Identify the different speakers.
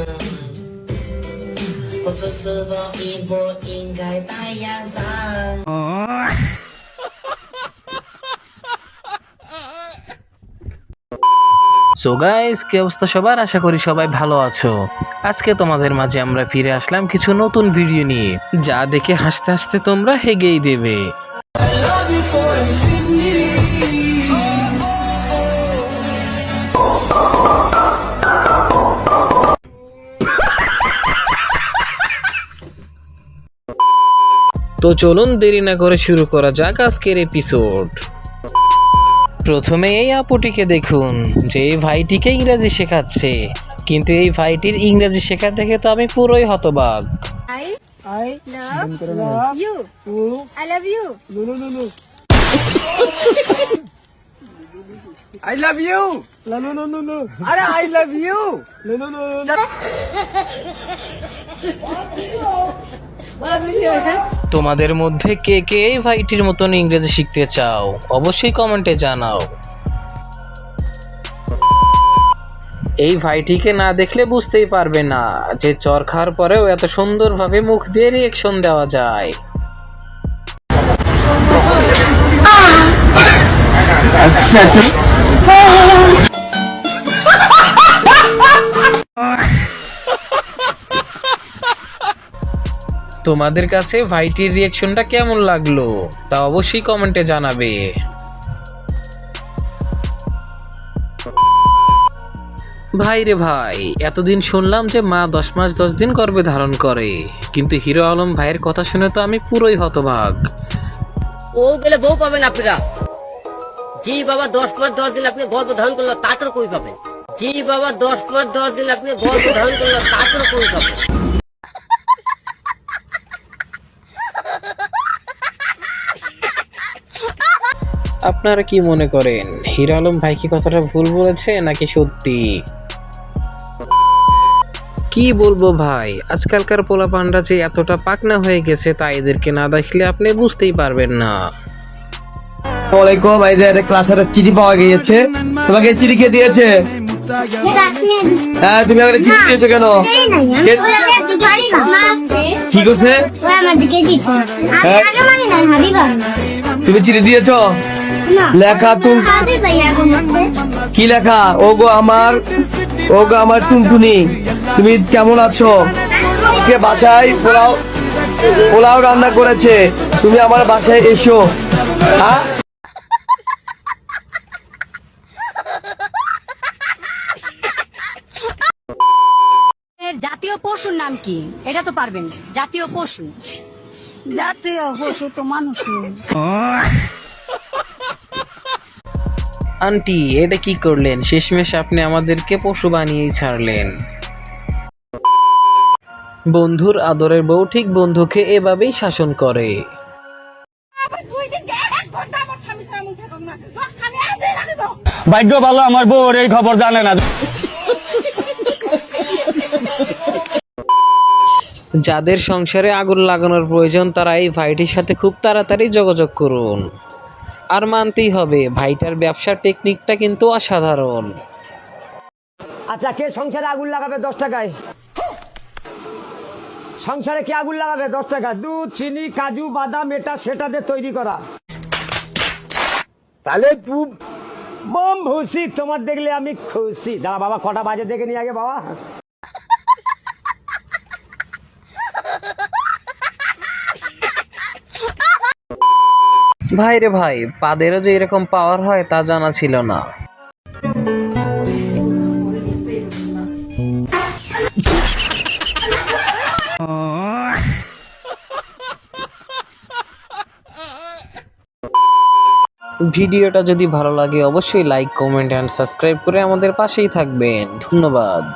Speaker 1: 我只是个一不应该白眼上。
Speaker 2: so guys কি অবস্থা সবার আশা করি সবাই ভালো আছো আজকে তোমাদের মাঝে আমরা ফিরে আসলাম কিছু নতুন ভিডিও নিয়ে যা দেখে হাসতে হাসতে তোমরা হেগেই দেবে তো চলুন দেরি না করে শুরু করা যাক আজকের এপিসোড প্রথমে এই আপুটিকে দেখুন যে এই ভাইটিকে ইংরেজি শেখাচ্ছে কিন্তু এই ভাইটির ইংরেজি শেখা দেখে তো আমি পুরোই হতবাক
Speaker 3: I I love, you. I love you.
Speaker 4: I love you. No, no, no, no, no. Ara, I love you. No, no, no, no.
Speaker 2: তোমাদের মধ্যে কে কে এই ভাইটির মতন ইংরেজি শিখতে চাও? অবশ্যই কমেন্টে জানাও। এই ভাইটিকে না দেখলে বুঝতেই পারবে না যে চর খাওয়ার পরেও এত সুন্দরভাবে মুখ দিয়ে রিয়েকশন দেওয়া যায়। তোমাদের কাছে ভাইটির রিয়েকশনটা কেমন লাগল, তা অবশ্যই কমেন্টে জানাবে। ভাই রে ভাই, এতদিন শুনলাম যে মা দশ মাস দশ দিন গর্ভে ধারণ করে, কিন্তু হিরো আলম ভাইয়ের কথা শুনে তো আমি পুরোই হতভাগ।
Speaker 5: ও গেলে বউ পাবেন আপনারা। জি বাবা, দশ মাস দশ দিন আপনি ধারণ করল তারপরে কই পাবেন? জি বাবা, দশ মাস দশ দিন আপনি ধারণ করল তারপরে কই পাবেন?
Speaker 2: আপনারা কি মনে করেন? হিরো আলম ভাই কি কথাটা ভুল বলেছে নাকি সত্যি? কি বলব ভাই? আজকালকার পোলা পান্ডা যে এতটা পাকনা হয়ে গেছে তা এদেরকে না দেখলে আপনি বুঝতেই পারবেন না।
Speaker 4: ওয়ালাইকুম এই যে একটা ক্লাসের চিঠি পাওয়া গিয়েছে। তোমাকে চিঠি কে দিয়েছে? হ্যাঁ তুমি আমাকে চিঠি দিয়েছ কেন? কি করছে? হ্যাঁ? তুমি চিঠি দিয়েছ? লেখা তুম কি লেখা? ও গো আমার ও গো আমার টুনটুনি। তুমি কেমন আছো? আজকে বাসায় পোলাও পোলাও রান্না করেছে? তুমি আমার বাসায় এসো। হ্যাঁ?
Speaker 3: জাতীয় পশুর নাম কি? এটা তো পারবেন। জাতীয় পশু। জাতীয় পশু তো মানুষই।
Speaker 2: আন্টি এটা কি করলেন? শেষমেশ আপনি আমাদেরকে পশু বানিয়েই ছাড়লেন। বন্ধুর আদরের বউ ঠিক বন্ধুকে এভাবেই শাসন করে।
Speaker 6: ভাগ্য ভালো আমার বউর এই খবর জানে না।
Speaker 2: যাদের সংসারে আগুন লাগানোর প্রয়োজন তারা এই ভাইটির সাথে খুব তাড়াতাড়ি যোগাযোগ করুন। আর মানতেই হবে। ভাইটার ব্যবসার টেকনিকটা কিন্তু অসাধারণ।
Speaker 7: আচ্ছা কে সংসারে আগুন লাগাবে দশ টাকায়? সংসারে কে আগুন লাগাবে দশ টাকা দুধ চিনি কাজু বাদাম এটা সেটা দিয়ে তৈরি করা। তাহলে তু বম ভুসি তোমার দেখলে আমি খুশি। দাঁড়া বাবা কটা বাজে দেখে নিয়ে আগে বাবা।
Speaker 2: ভাই রে ভাই পাদেরও যে এরকম পাওয়ার হয় তা জানা ছিল না। ভিডিওটা যদি ভালো লাগে, অবশ্যই লাইক কমেন্ট অ্যান্ড সাবস্ক্রাইব করে আমাদের পাশেই থাকবেন। ধন্যবাদ।